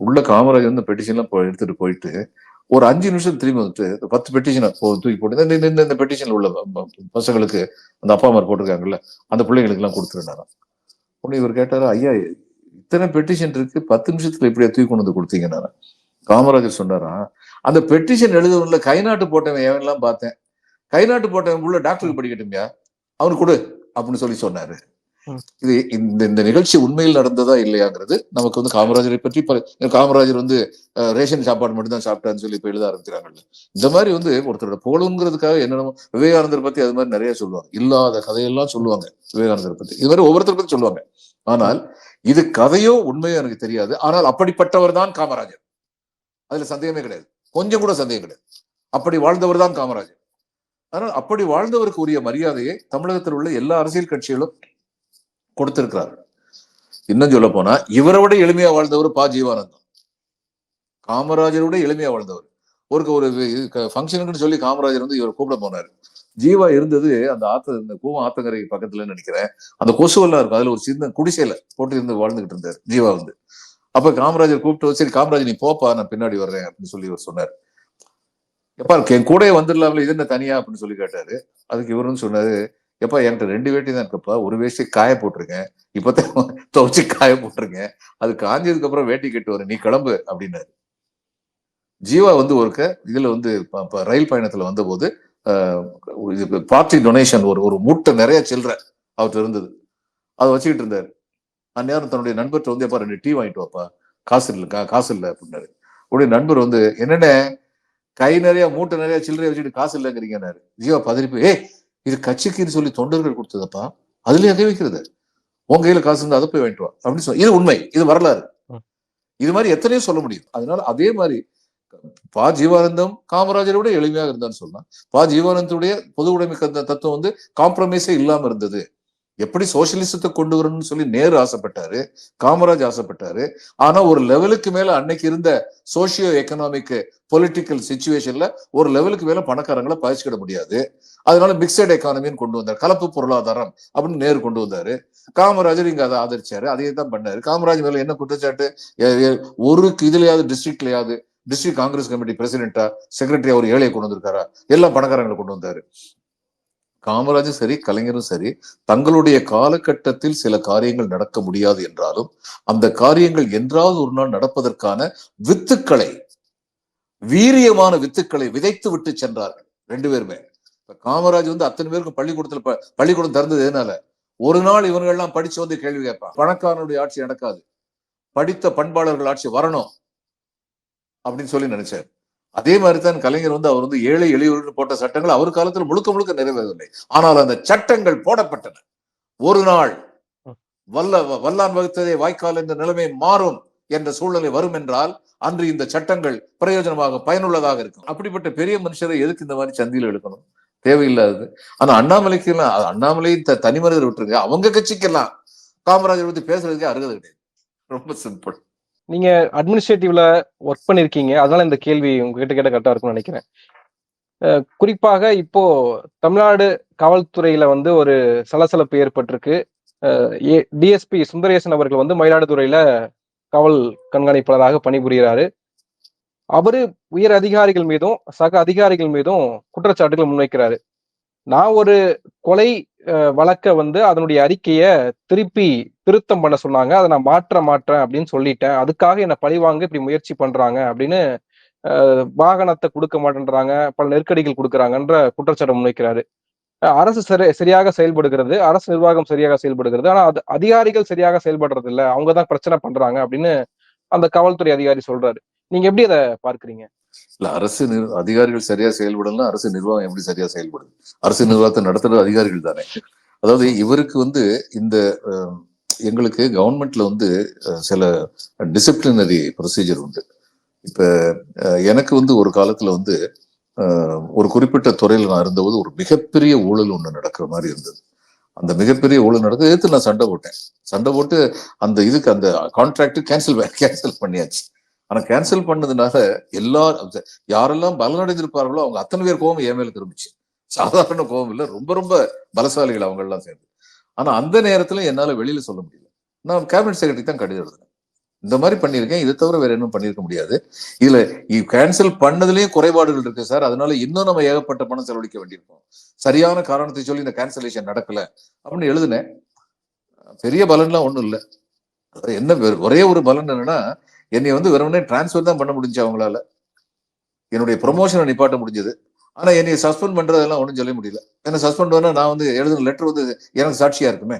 உள்ள காமராஜ் வந்து பெட்டிஷன்லாம் எடுத்துட்டு போயிட்டு ஒரு அஞ்சு நிமிஷம் திரும்பி வந்துட்டு பத்து பெட்டிஷனை தூக்கி போட்டு இந்த- இந்த- பெட்டிஷன்ல உள்ள பசங்களுக்கு அந்த அப்பா அம்மா போட்டிருக்காங்கல்ல அந்த பிள்ளைங்களுக்கு எல்லாம் கொடுத்துருந்தாராம். உடனே இவர் கேட்டாரு ஐயா இத்தனை பெட்டிஷன் இருக்கு பத்து நிமிஷத்துல இப்படியா தூக்கி கொண்டு வந்து கொடுத்தீங்கன்னா காமராஜர் சொன்னாராம் அந்த பெட்டிஷன் எழுதுறதுல கை நாட்டு போட்டவன் எவன்லாம் பார்த்தேன்? கை நாட்டு போட்டவன் உள்ள டாக்டருக்கு படிக்கட்டும்யா? அவனுக்கு கொடு அப்படின்னு சொல்லி சொன்னாரு. இது இந்த இந்த நிகழ்ச்சி உண்மையில் நடந்ததா இல்லையாங்கிறது நமக்கு வந்து காமராஜரை பற்றி காமராஜர் வந்து ரேஷன் சாப்பாடு மட்டும் தான் சாப்பிட்டான்னு சொல்லி இப்ப எழுத ஆரம்பிக்கிறாங்கல்ல. இந்த மாதிரி வந்து ஒருத்தரோட புகழுங்கிறதுக்காக என்னென்ன விவேகானந்தர் பத்தி அது மாதிரி நிறைய சொல்லுவாங்க. இல்லாத கதையெல்லாம் சொல்லுவாங்க விவேகானந்தர் பத்தி. இது மாதிரி ஒவ்வொருத்தர் பத்தி சொல்லுவாங்க. ஆனால் இது கதையோ உண்மையோ எனக்கு தெரியாது. ஆனால் அப்படிப்பட்டவர் தான் காமராஜர். அதுல சந்தேகமே கிடையாது. கொஞ்சம் கூட சந்தேகம் கிடையாது. அப்படி வாழ்ந்தவர் தான் காமராஜர். ஆனால் அப்படி வாழ்ந்தவருக்கு உரிய மரியாதையை தமிழகத்தில் உள்ள எல்லா அரசியல் கட்சிகளும் கொடுத்திருக்கிறார். இன்னும் சொல்ல போனா இவரை விட எளிமையா வாழ்ந்தவர் பா ஜீவானந்தம். காமராஜரை விட எளிமையா வாழ்ந்தவர். ஒரு ஒரு ஃபங்க்ஷனுக்குன்னு சொல்லி காமராஜர் வந்து இவர் கூப்பிட போனாரு. ஜீவா இருந்தது அந்த ஆத்த இந்த கூவம் ஆத்தங்கரை பக்கத்துலன்னு நினைக்கிறேன். அந்த கொசுவெல்லாம் இருக்கும். அதுல ஒரு சின்ன குடிசையில போட்டு இருந்து வாழ்ந்துகிட்டு இருந்தார் ஜீவா வந்து. அப்ப காமராஜர் கூப்பிட்டு சரி காமராஜர் நீ போப்பா நான் பின்னாடி வர்றேன் அப்படின்னு சொல்லி இவர் சொன்னார். எப்பா என் கூட வந்துடலாம்ல இது என்ன தனியா அப்படின்னு சொல்லி கேட்டாரு. அதுக்கு இவருன்னு சொன்னாரு எப்போ என்கிட்ட ரெண்டு வேட்டி தான் இருக்கப்பா. ஒரு வேஷ்டி காய போட்டிருக்கேன். இப்பதான் துவைச்சு காய போட்டிருக்கேன். அது காஞ்சதுக்கு அப்புறம் வேட்டி கட்டு வரும் நீ கிளம்பு அப்படின்னாரு. ஜீவா வந்து ஒருக்க இதுல வந்து ரயில் பயணத்துல வந்தபோது இது பார்ட்டி டொனேஷன் ஒரு ஒரு மூட்டை நிறைய சில்லற அவர்கிட்ட இருந்தது. அதை வச்சுக்கிட்டு இருந்தாரு. அந்நேரம் தன்னுடைய நண்பர்கிட்ட வந்து எப்பா ரெண்டு டீ வாங்கிட்டு வாப்பா. காசு இல்லை கா- காசு இல்லை அப்படின்னாரு. உடைய நண்பர் வந்து என்னென்ன கை நிறைய மூட்டை நிறைய சில்லறைய வச்சுட்டு காசு இல்லைங்கிறீங்கன்னாரு. ஜீவா பதறிப்பு ஏய் இது கட்சிக்குன்னு சொல்லி தொண்டர்கள் கொடுத்ததப்பா? அதுலயே கை வைக்கிறது. உன் கையில காசு இருந்தா அதை போய் வாங்கிட்டு வா. அப்படின்னு சொல்லி இது உண்மை. இது வரலாறு. இது மாதிரி எத்தனையோ சொல்ல முடியும். அதனால அதே மாதிரி பா ஜீவானந்தம் காமராஜரை விட எளிமையாக இருந்தான்னு சொல்லலாம் பா ஜீவானந்தத்துடைய பொது உடைமை தத்துவம் வந்து காம்ப்ரமைஸே இல்லாம இருந்தது. எப்படி சோசியலிசத்தை கொண்டு வரணும்னு சொல்லி நேரு ஆசைப்பட்டாரு காமராஜ் ஆசைப்பட்டாரு. ஆனா ஒரு லெவலுக்கு மேல அன்னைக்கு இருந்த சோசியோ எக்கனாமிக் பொலிட்டிக்கல் சுச்சுவேஷன்ல ஒரு லெவலுக்கு மேல பணக்காரங்களை பாதிச்சுக்கிட முடியாது. அதனால மிக்சட் எக்கானமின்னு கொண்டு வந்தார். கலப்பு பொருளாதாரம் அப்படின்னு நேரு கொண்டு வந்தாரு. காமராஜர் இங்க அதை ஆதரிச்சாரு. அதையே தான் பண்ணாரு. காமராஜ் மேல என்ன குற்றச்சாட்டு? ஒரு இதுலயாவது டிஸ்ட்ரிக்ட்லயாவது டிஸ்ட்ரிக்ட் காங்கிரஸ் கமிட்டி பிரசிடென்டா செக்ரட்டரி அவர் ஏழையை கொண்டு வந்திருக்காரா? எல்லாம் பணக்காரங்களை கொண்டு வந்தாரு. காமராஜும் சரி கலைஞரும் சரி தங்களுடைய காலகட்டத்தில் சில காரியங்கள் நடக்க முடியாது என்றாலும் அந்த காரியங்கள் என்றாவது ஒரு நாள் நடப்பதற்கான வித்துக்களை வீரியமான வித்துக்களை விதைத்து விட்டு சென்றார்கள் ரெண்டு பேருமே. இப்ப காமராஜ் வந்து அத்தனை பேருக்கும் பள்ளிக்கூடத்துல ப- பள்ளிக்கூடம் திறந்தது எதனால? ஒரு நாள் இவர்கள்லாம் படிச்சு வந்து கேள்வி கேட்பான். பணக்காரனுடைய ஆட்சி நடக்காது. படித்த பண்பாளர்கள் ஆட்சி வரணும் அப்படின்னு சொல்லி நினைச்சார். அதே மாதிரி தான் கலைஞர் வந்து அவர் வந்து ஏழை எளியவர்கள் போட்ட சட்டங்கள் அவர் காலத்துல முழுக்க முழுக்க நிறைவேறவில்லை. ஆனால் அந்த சட்டங்கள் போடப்பட்டன. ஒரு நாள் வல்ல வல்லான் வகுத்ததே வாய்க்கால் என்ற நிலைமை மாறும் என்ற சூழ்நிலை வரும் என்றால் அன்று இந்த சட்டங்கள் பிரயோஜனமாக பயனுள்ளதாக இருக்கும். அப்படிப்பட்ட பெரிய மனுஷரை எதுக்கு இந்த மாதிரி சந்தியில் எடுக்கணும் தேவையில்லாதது. ஆனா அண்ணாமலைக்கு எல்லாம் அண்ணாமலை த- தனி மனிதர் விட்டுருங்க. அவங்க கட்சிக்கெல்லாம் காமராஜர் பத்தி பேசுறதுக்கே அருகது கிடையாது. ரொம்ப சிம்பிள் நீங்க அட்மினிஸ்ட்ரேட்டிவ்ல ஒர்க் பண்ணிருக்கீங்க. அதனால இந்த கேள்வி உங்ககிட்ட கேட்ட கரெக்டா இருக்கும்னு நினைக்கிறேன். குறிப்பாக இப்போ தமிழ்நாடு காவல்துறையில வந்து ஒரு சலசலப்பு ஏற்பட்டிருக்கு. டிஎஸ்பி சுந்தரேசன் அவர்கள் வந்து மயிலாடுதுறையில காவல் கண்காணிப்பாளராக பணிபுரிகிறாரு. அவரு உயர் அதிகாரிகள் மீதும் சக அதிகாரிகள் மீதும் குற்றச்சாட்டுகள் முன்வைக்கிறாரு. நான் ஒரு கொலை வழக்க வந்து அதனுடைய அறிக்கையை திருப்பி திருத்தம் பண்ண சொன்னாங்க. அதை நான் மாற்ற மாட்டேன் அப்படின்னு சொல்லிட்டேன். அதுக்காக என்னை பழிவாங்க இப்படி முயற்சி பண்றாங்க அப்படின்னு வாகனத்தை கொடுக்க மாட்டேன்றாங்க. பல நெருக்கடிகள் கொடுக்குறாங்கன்ற குற்றச்சாட்டு முன்வைக்கிறாரு. அஹ், அரசு சரி சரியாக செயல்படுகிறது. அரசு நிர்வாகம் சரியாக செயல்படுகிறது. ஆனா அது அதிகாரிகள் சரியாக செயல்படுறது இல்ல அவங்க தான் பிரச்சனை பண்றாங்க அப்படின்னு அந்த காவல்துறை அதிகாரி சொல்றாரு. நீங்க எப்படி அதை பார்க்கறீங்க? இல்ல அரசு அதிகாரிகள் சரியா செயல்படலாம் அரசு நிர்வாகம் எப்படி சரியா செயல்படுது அரசு நிர்வாகத்தை நடத்துறது அதிகாரிகள் தானே. அதாவது இவருக்கு வந்து இந்த எங்களுக்கு கவர்மெண்ட்ல வந்து சில டிசிப்ளினரி ப்ரொசீஜர் உண்டு. இப்ப எனக்கு வந்து ஒரு காலத்துல வந்து ஒரு குறிப்பிட்ட துறையில் நான் இருந்தபோது ஒரு மிகப்பெரிய ஊழல் ஒண்ணு நடக்கிற மாதிரி இருந்தது. அந்த மிகப்பெரிய ஊழல் நடந்து எதிர்த்து நான் சண்டை போட்டேன். சண்டை போட்டு அந்த இதுக்கு அந்த கான்ட்ராக்ட் கேன்சல் கேன்சல் பண்ணியாச்சு. ஆனா கேன்சல் பண்ணதுனால எல்லா யாரெல்லாம் பலனடைந்திருப்பார்களோ அவங்க அத்தனை பேர் கோவம் என் மேல திரும்பிச்சு. சாதாரண கோவம் இல்லை ரொம்ப ரொம்ப பலசாலிகள் அவங்க எல்லாம் சேர்ந்து. ஆனா அந்த நேரத்துல என்னால வெளியில சொல்ல முடியல. நான் கேபினட் செக்ரட்டரி தான் கடிதம் எழுதினேன். இந்த மாதிரி பண்ணியிருக்கேன் இதை தவிர வேற இன்னும் பண்ணியிருக்க முடியாது. இதுல கேன்சல் பண்ணதுலயும் குறைபாடுகள் இருக்கு சார். அதனால இன்னும் நம்ம ஏகப்பட்ட பணம் செலவழிக்க வேண்டியிருக்கோம். சரியான காரணத்தை சொல்லி இந்த கேன்சலேஷன் நடக்கல அப்படின்னு எழுதினேன். பெரிய பலன்லாம் ஒண்ணும் இல்லை. என்ன ஒரே ஒரு பலன் என்னன்னா என்னை வந்து வெறுமனே டிரான்ஸ்ஃபர் தான் பண்ண முடிஞ்சு அவங்களால. என்னுடைய ப்ரொமோஷனை நிப்பாட்ட முடிஞ்சது. ஆனா என்னை சஸ்பெண்ட் பண்றதெல்லாம் ஒன்றும் சொல்ல முடியல. என்ன சஸ்பெண்ட் பண்ணா நான் வந்து எழுதுன லெட்டர் வந்து எனக்கு சாட்சியா இருக்குமே?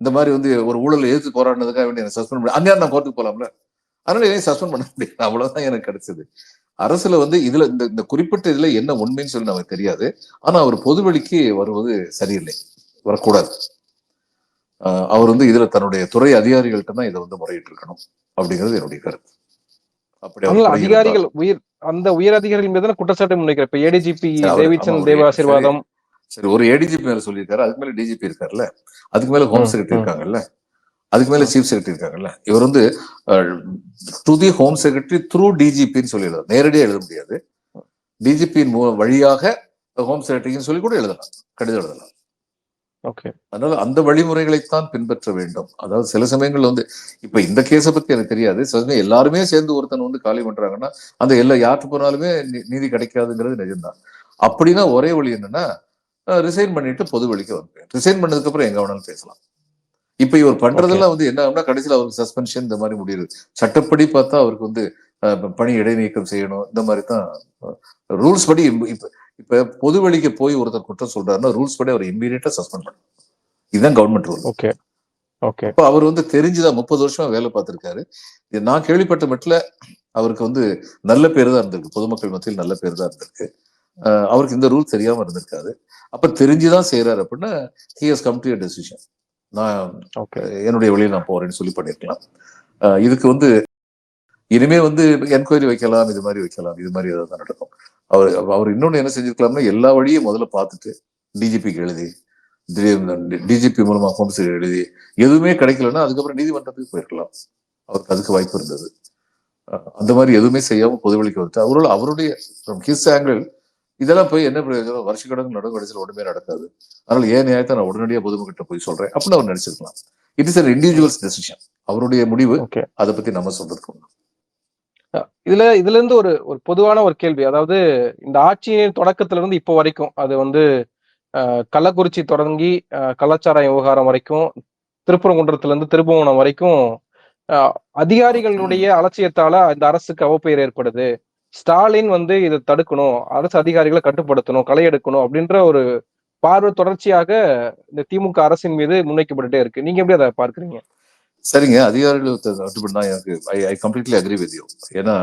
இந்த மாதிரி வந்து ஒரு ஊழல் எதிர்த்து போராடினதுக்காக வேண்டிய என்ன சஸ்பெண்ட் பண்ண அந்நேரம் நான் கோர்ட்டுக்கு போகலாம்ல அதனால என்னை சஸ்பெண்ட் பண்ண முடியல. அவ்வளவுதான் எனக்கு கிடைச்சது. அரசுல வந்து இதுல இந்த இந்த குறிப்பிட்ட இதுல என்ன உண்மைன்னு சொல்லி நமக்கு தெரியாது. ஆனா அவர் பொதுவெளிக்கு வருவது சரியில்லை. வரக்கூடாது. ஆஹ் அவர் வந்து இதுல தன்னுடைய துறை அதிகாரிகள்கிட்ட தான் இதை வந்து முறையிட்டு இருக்கணும் அப்படிங்கிறது என்னுடைய கருத்து. அப்படி அதிகாரிகள் உயிர் அந்த உயர் அதிகாரிகள் மீது குற்றச்சாட்டு முன்வைக்கிற இப்ப ஏடிஜிபி தேவிச்சந்த் ஆமா, அவரு- தேவாசீர்வாதம் சரி ஒரு ஏடிஜிபி மேல சொல்லியிருக்காரு அதுக்கு மேல டிஜிபி இருக்காருல்ல. அதுக்கு மேல ஹோம் செக்ரட்டரி. இருக்காங்கல்ல. அதுக்கு மேல சீஃப் செக்ரட்டரி இருக்காங்கல்ல. இவர் வந்து to the home secretary through டிஜிபின்னு சொல்லி எழுதலாம் நேரடியா எழுத முடியாது. டிஜிபியின் வழியாக ஹோம் செக்ரட்டரின்னு சொல்லி கூட எழுதலாம். கடிதம் எழுதலாம். அதனால அந்த வழிமுறைகளைத்தான் பின்பற்ற வேண்டும். அதாவது சில சமயங்கள்ல வந்து இப்ப இந்த கேஸை பத்தி எனக்கு தெரியாது. சில சமயம் எல்லாருமே சேர்ந்து ஒருத்தன் வந்து காலி பண்றாங்கன்னா அந்த எல்லா யாருக்கு போனாலுமே நீதி கிடைக்காதுங்கிறது நிஜம்தான். அப்படின்னா ஒரே வழி என்னன்னா ரிசைன் பண்ணிட்டு பொது வழிக்கு வந்து ரிசைன் பண்ணதுக்கு அப்புறம் எங்க வேணாலும் பேசலாம். இப்ப இவர் பண்றதெல்லாம் வந்து என்ன ஆகும்னா கடைசியில் அவருக்கு சஸ்பென்ஷன் இந்த மாதிரி முடியுது. சட்டப்படி பார்த்தா அவருக்கு வந்து பணி இடைநீக்கம் செய்யணும். இந்த மாதிரி தான் ரூல்ஸ் படி இப்ப- இப்ப இப்ப பொது வழிக்கு போய் ஒருத்தர் குற்றம் சொல்றாருன்னா ரூல்ஸ் படி அவர் இம்மீடியட்டா சஸ்பெண்ட் பண்ணணும். இதுதான் கவர்மெண்ட் ரூல் ஓகே ஓகே அப்ப அவர் வந்து தெரிஞ்சுதான் முப்பது வருஷமா வேலை பார்த்திருக்காரு. நான் கேள்விப்பட்ட மட்டும் அவருக்கு வந்து நல்ல பேர் தான் இருந்திருக்கு. பொதுமக்கள் மத்தியில் நல்ல பேர் தான் இருந்திருக்கு. அவருக்கு இந்த ரூல் தெரியாம இருந்திருக்காது. அப்ப தெரிஞ்சுதான் செய்யறாரு அப்படின்னா he has come to decision நான் ஓகே என்னுடைய வழியில் நான் போறேன்னு சொல்லி பண்ணிருக்கலாம். இதுக்கு வந்து இனிமே வந்து என்கொயரி வைக்கலாம் இது மாதிரி வைக்கலாம் இது மாதிரி ஏதாவது நடக்கும். அவர் அவர் இன்னொன்னு என்ன செஞ்சிருக்கலாம்னா எல்லா வழியும் முதல்ல பார்த்துட்டு டிஜிபிக்கு எழுதி டிஜிபி மூலமா ஹோம்ஸ் எழுதி எதுவுமே கிடைக்கலன்னா அதுக்கப்புறம் நீதிமன்றத்துக்கு போயிருக்கலாம். அவருக்கு அதுக்கு வாய்ப்பு இருந்தது. அந்த மாதிரி எதுவுமே செய்யாம பொதுவெளிக்கு வந்துட்டு அவரோட அவருடைய ஹிஸ் ஆங்கிள் இதெல்லாம் போய் என்ன பிரயோஜனம்? வருஷ கணக்கு நடுவு கடைசியில் ஒண்ணுமே நடக்காது. அதனால ஏன் நியாயத்தை நான் உடனடியாக பொதுமக்கிட்ட போய் சொல்றேன்? அப்படின்னு அவர் நினைச்சிருக்கலாம். It is an individual's decision அவருடைய முடிவு அதை பத்தி நம்ம சொல்றதுக்கு. இதுல இதுல இருந்து ஒரு ஒரு பொதுவான ஒரு கேள்வி. அதாவது இந்த ஆட்சியின் தொடக்கத்துல இருந்து இப்போ வரைக்கும் அது வந்து கள்ளக்குறிச்சி தொடங்கி கலாச்சார விவகாரம் வரைக்கும் திருப்பரங்குன்றத்துல இருந்து திருப்புவனம் வரைக்கும் அதிகாரிகளுடைய அலட்சியத்தால இந்த அரசுக்கு அவப்பெயர் ஏற்படுது. ஸ்டாலின் வந்து இதை தடுக்கணும் அரசு அதிகாரிகளை கட்டுப்படுத்தணும் களை எடுக்கணும் அப்படின்ற ஒரு பார்வை தொடர்ச்சியாக இந்த திமுக அரசின் மீது முன்வைக்கப்பட்டுட்டே இருக்கு. நீங்க எப்படி அதை பார்க்குறீங்க? சரிங்க அதிகாரிகள் கட்டுப்படினா எனக்கு I I completely agree with you ஏன்னா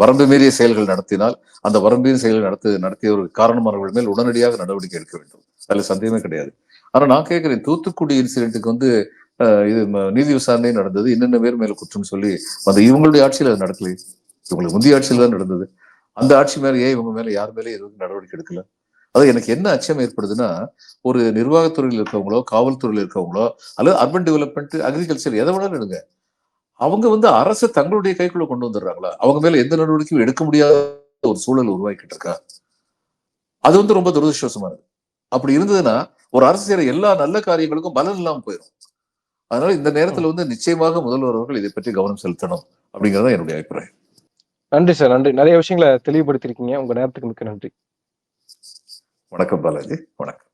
வரம்பு மீறிய செயல்கள் நடத்தினால் அந்த வரம்பு செயல்கள் நடத்து நடத்திய ஒரு காரணமானவர்கள் மேல் உடனடியாக நடவடிக்கை எடுக்க வேண்டும். அதுல சந்தேகமே கிடையாது. ஆனா நான் கேட்கிறேன் தூத்துக்குடி இன்சிடென்ட்டுக்கு வந்து இது நீதி விசாரணை நடந்தது என்னென்ன பேர் மேல குற்றம் சொல்லி அந்த இவங்களுடைய ஆட்சியில் அது நடக்கலை இவங்களுக்கு முந்தைய ஆட்சியில் தான் நடந்தது. அந்த ஆட்சி மேல ஏன் இவங்க மேல யார் மேலே எதுவும் நடவடிக்கை எடுக்கல? அது எனக்கு என்ன அச்சம் ஏற்படுதுன்னா ஒரு நிர்வாகத்துறையில் இருக்கவங்களோ காவல்துறையில் இருக்கவங்களோ அல்லது அர்பன் டெவலப்மெண்ட் அக்ரிகல்ச்சர் எதை வேணாலும் எடுங்க. அவங்க வந்து அரசு தங்களுடைய கைக்குள்ள கொண்டு வந்துடுறாங்களா? அவங்க மேல எந்த நடவடிக்கையும் எடுக்க முடியாத ஒரு சூழல் உருவாக்கிட்டு இருக்கா? அது வந்து ரொம்ப துரதிருஷ்டவசமானது அப்படி இருந்ததுன்னா ஒரு அரசு செய்யற எல்லா நல்ல காரியங்களுக்கும் பலன் இல்லாம போயிடும் அதனால இந்த நேரத்துல வந்து நிச்சயமாக முதல்வர் அவர்கள் இதை பற்றி கவனம் செலுத்தணும் அப்படிங்கறது தான் என்னுடைய அபிப்பிராயம். நன்றி சார் நன்றி. நிறைய விஷயங்களை தெளிவுபடுத்திருக்கீங்க உங்க நேரத்துக்கு மிக்க நன்றி. வணக்கம் பாலாஜி வணக்கம்.